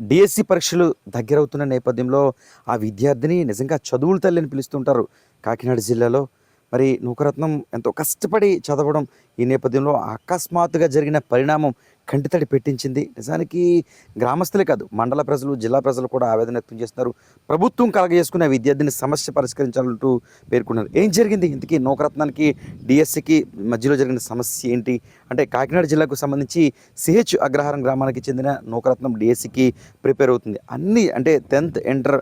DSC పరీక్షలు దగ్గరవుతున్న నేపథ్యంలో ఆ విద్యార్థిని నిజంగా చదువుల తల్లి అని పిలుస్తుంటారు కాకినాడ జిల్లాలో. మరి నూకరత్నం ఎంతో కష్టపడి చదవడం ఈ నేపథ్యంలో అకస్మాత్తుగా జరిగిన పరిణామం కంటితడి పెట్టించింది. నిజానికి గ్రామస్తులే కాదు మండల ప్రజలు జిల్లా ప్రజలు కూడా ఆవేదన వ్యక్తం చేస్తున్నారు. ప్రభుత్వం కలగజేసుకున్న విద్యార్థిని సమస్య పరిష్కరించాలంటూ పేర్కొన్నారు. ఏం జరిగింది? ఇంతకీ నూకరత్నానికి డిఎస్సికి మధ్యలో జరిగిన సమస్య ఏంటి? అంటే కాకినాడ జిల్లాకు సంబంధించి సిహెచ్ అగ్రహారం గ్రామానికి చెందిన నూకరత్నం డిఎస్సికి ప్రిపేర్ అవుతుంది. అన్ని అంటే టెన్త్ ఇంటర్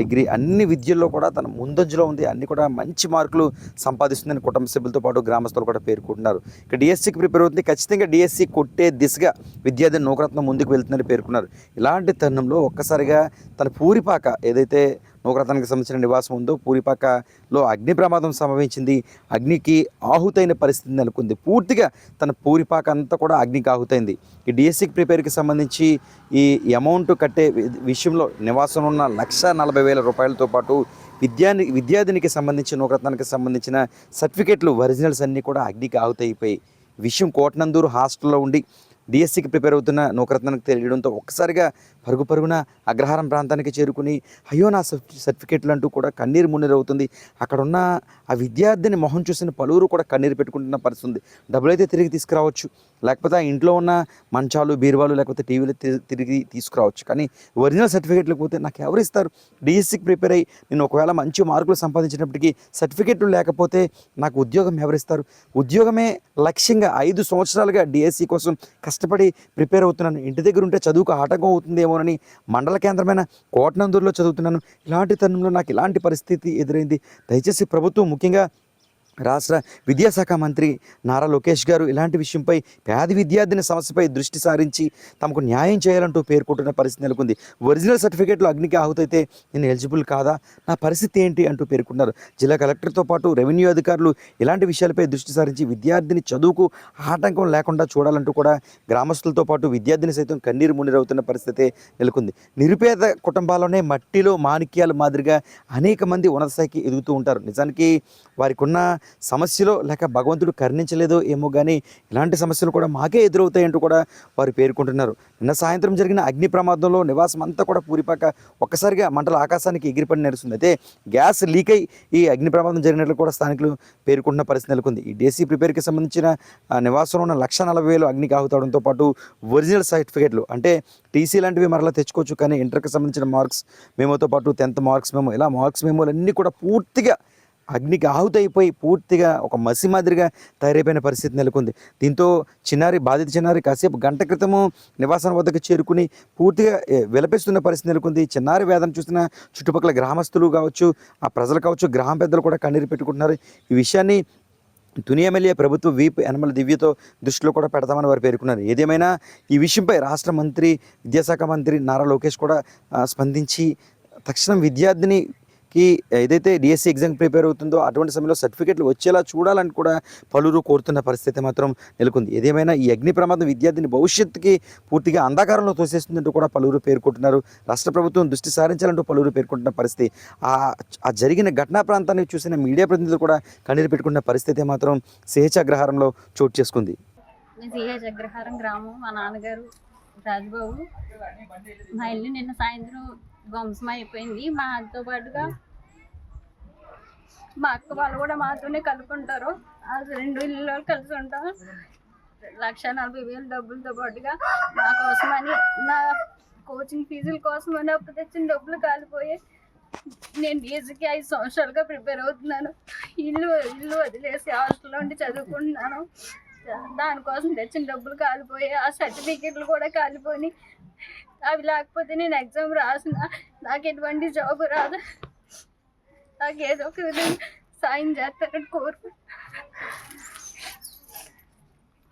డిగ్రీ అన్ని విద్యల్లో కూడా తన ముందంజలో ఉంది. అన్ని కూడా మంచి మార్కులు సంపాదిస్తుందని కుటుంబ సభ్యులతో పాటు గ్రామస్తులు కూడా పేర్కొంటున్నారు. ఇక డిఎస్సికి ప్రిపేర్ అవుతుంది. ఖచ్చితంగా డిఎస్సి కొట్టే దిశగా విద్యార్థి నూకరత్నం ముందుకు వెళ్తుందని పేర్కొన్నారు. ఇలాంటి తరుణంలో ఒక్కసారిగా తన పూరిపాక ఏదైతే నూకరత్నానికి సంబంధించిన నివాసం ఉందో పూరిపాకలో అగ్ని ప్రమాదం సంభవించింది. అగ్నికి ఆహుతైన పరిస్థితి నెలకొంది. పూర్తిగా తన పూరిపాక అంతా కూడా అగ్నికి ఆహుతైంది. ఈ డిఎస్సికి ప్రిపేర్కి సంబంధించి ఈ అమౌంట్ కట్టే విషయంలో నివాసం ఉన్న లక్ష నలభై వేల రూపాయలతో పాటు విద్యాని విద్యార్థినికి సంబంధించి నూకరత్నానికి సంబంధించిన సర్టిఫికేట్లు ఒరిజినల్స్ అన్నీ కూడా అగ్నికి ఆహుతైపోయి విషయం కోటనందూరు హాస్టల్లో ఉండి డిఎస్సికి ప్రిపేర్ అవుతున్న నూకరత్నానికి తెలియడంతో ఒక్కసారిగా పరుగు పరుగున అగ్రహారం ప్రాంతానికి చేరుకుని అయ్యో నా సర్టి- సర్టిఫికేట్లు అంటూ కూడా కన్నీరు మున్నీరు అవుతుంది అక్కడున్న ఆ విద్యార్థిని మొహం చూసిన పలువురు కూడా కన్నీరు పెట్టుకుంటున్న పరిస్థితి ఉంది డబ్బులు అయితే తిరిగి తీసుకురావచ్చు. లేకపోతే ఆ ఇంట్లో ఉన్న మంచాలు బీరువాలు లేకపోతే టీవీలు తి- తిరిగి తీసుకురావచ్చు. కానీ ఒరిజినల్ సర్టిఫికేట్లు పోతే నాకు ఎవరు ఇస్తారు? డిఎస్సికి ప్రిపేర్ అయ్యి నేను ఒకవేళ మంచి మార్కులు సంపాదించినప్పటికీ సర్టిఫికేట్లు లేకపోతే నాకు ఉద్యోగం ఎవరిస్తారు ఉద్యోగమే లక్ష్యంగా ఐదు సంవత్సరాలుగా డిఎస్సి కోసం కష్టపడి ప్రిపేర్ అవుతున్నాను. ఇంటి దగ్గర ఉంటే చదువుకు ఆటంకం అవుతుందేమోనని మండల కేంద్రమైన కోటనందూరులో చదువుతున్నాను. ఇలాంటి తరుణంలో నాకు ఇలాంటి పరిస్థితి ఎదురైంది. దయచేసి ప్రభుత్వం ముఖ్యంగా రాష్ట్ర విద్యాశాఖ మంత్రి నారా లోకేష్ గారు ఇలాంటి విషయంపై పేద విద్యార్థిని సమస్యపై దృష్టి సారించి తమకు న్యాయం చేయాలంటూ పేర్కొంటున్న పరిస్థితి నెలకొంది. ఒరిజినల్ సర్టిఫికేట్లు అగ్నికి ఆహుతైతే నేను ఎలిజిబుల్ కాదా? నా పరిస్థితి ఏంటి? అంటూ పేర్కొన్నారు. జిల్లా కలెక్టర్తో పాటు రెవెన్యూ అధికారులు ఇలాంటి విషయాలపై దృష్టి సారించి విద్యార్థిని చదువుకు ఆటంకం లేకుండా చూడాలంటూ కూడా గ్రామస్తులతో పాటు విద్యార్థిని సైతం కన్నీరు మునిరవుతున్న పరిస్థితి నెలకొంది. నిరుపేద కుటుంబాల్లోనే మట్టిలో మాణిక్యాల మాదిరిగా అనేక మంది ఉన్నత స్థాయికి ఎదుగుతూ ఉంటారు. నిజానికి వారికి ఉన్న సమస్యలో లేక భగవంతుడు కరుణించలేదో ఏమో కానీ ఇలాంటి సమస్యలు కూడా మాకే ఎదురవుతాయంటూ కూడా వారు పేర్కొంటున్నారు. నిన్న సాయంత్రం జరిగిన అగ్ని ప్రమాదంలో నివాసం అంతా కూడా పూరిపాక ఒక్కసారిగా మంటల ఆకాశానికి ఎగిరిపడి నడుస్తుంది అయితే గ్యాస్ లీక్ అయి ఈ అగ్ని ప్రమాదం జరిగినట్లు కూడా స్థానికులు పేర్కొంటున్న పరిస్థితి నెలకొంది. ఈ డేసీ ప్రిపేర్కి సంబంధించిన నివాసంలో ఉన్న లక్ష నలభై వేలు అగ్నికి ఆహుతవడంతో పాటు ఒరిజినల్ సర్టిఫికేట్లు అంటే టీసీ లాంటివి మరలా తెచ్చుకోవచ్చు కానీ ఇంటర్కి సంబంధించిన మార్క్స్ మేమోతో పాటు టెన్త్ మార్క్స్ మేము ఇలా మార్క్స్ మేమోలు అన్నీ కూడా పూర్తిగా అగ్నికి ఆహుతైపోయి పూర్తిగా ఒక మసి మాదిరిగా తయారైపోయిన పరిస్థితి నెలకొంది. దీంతో చిన్నారి బాధిత చిన్నారి కాసేపు గంట క్రితము నివాసం వద్దకు చేరుకుని పూర్తిగా విలపిస్తున్న పరిస్థితి నెలకొంది. చిన్నారి వేదన చూసిన చుట్టుపక్కల గ్రామస్తులు కావచ్చు ఆ ప్రజలు కావచ్చు గ్రామ పెద్దలు కూడా కన్నీరు పెట్టుకుంటున్నారు. ఈ విషయాన్ని తుని ఎమ్మెల్యే ప్రభుత్వ వీప్ యనమల దివ్యతో దృష్టిలో కూడా పెడతామని వారు పేర్కొన్నారు. ఏదేమైనా ఈ విషయంపై రాష్ట్ర మంత్రి విద్యాశాఖ మంత్రి నారా లోకేష్ కూడా స్పందించి తక్షణం విద్యార్థిని కి ఏదైతే డిఎస్సి ఎగ్జామ్ ప్రిపేర్ అవుతుందో అటువంటి సమయంలో సర్టిఫికెట్లు వచ్చేలా చూడాలని కూడా పలువురు కోరుతున్న పరిస్థితి మాత్రం నెలకొంది. ఏదేమైనా ఈ అగ్ని ప్రమాదం విద్యార్థిని భవిష్యత్తుకి పూర్తిగా అంధకారంలో తోసేస్తుందంటూ కూడా పలువురు పేర్కొంటున్నారు. రాష్ట్ర ప్రభుత్వం దృష్టి సారించాలంటూ పలువురు పేర్కొంటున్న పరిస్థితి. ఆ జరిగిన ఘటనా ప్రాంతాన్ని చూసిన మీడియా ప్రతినిధులు కూడా కన్నీరు పెట్టుకున్న పరిస్థితి మాత్రం సిహెచ్ అగ్రహారంలో చోటు చేసుకుంది. సిహెచ్ అగ్రహారం గ్రామం మా నాన్నగారు రాజుబాబు. మా ఇల్లు నిన్న సాయంత్రం ధ్వంసం అయిపోయింది. మాతో పాటుగా మా అక్క వాళ్ళు కూడా మాతోనే కలుపుకుంటారు. ఆ రెండు ఇళ్ళు కలిసి ఉంటాం. లక్ష నలభై వేలు డబ్బులతో పాటుగా నా కోసమని నా కోచింగ్ ఫీజుల కోసమని అప్పు తెచ్చిన డబ్బులు కాలిపోయి నేను డీజీకి ఐదు సంవత్సరాలుగా ప్రిపేర్ అవుతున్నాను. ఇల్లు ఇల్లు వదిలేసి హాస్టల్లో ఉండి చదువుకుంటున్నాను. దానికోసం తెచ్చిన డబ్బులు కాలిపోయి ఆ సర్టిఫికెట్లు కూడా కాలిపోయి అవి లేకపోతే నేను ఎగ్జామ్ రాసిన నాకు ఎటువంటి జాబ్ రాదు. నాకు ఏదో ఒక విధంగా సాయం చేస్తారని కోరుకుంటున్నాను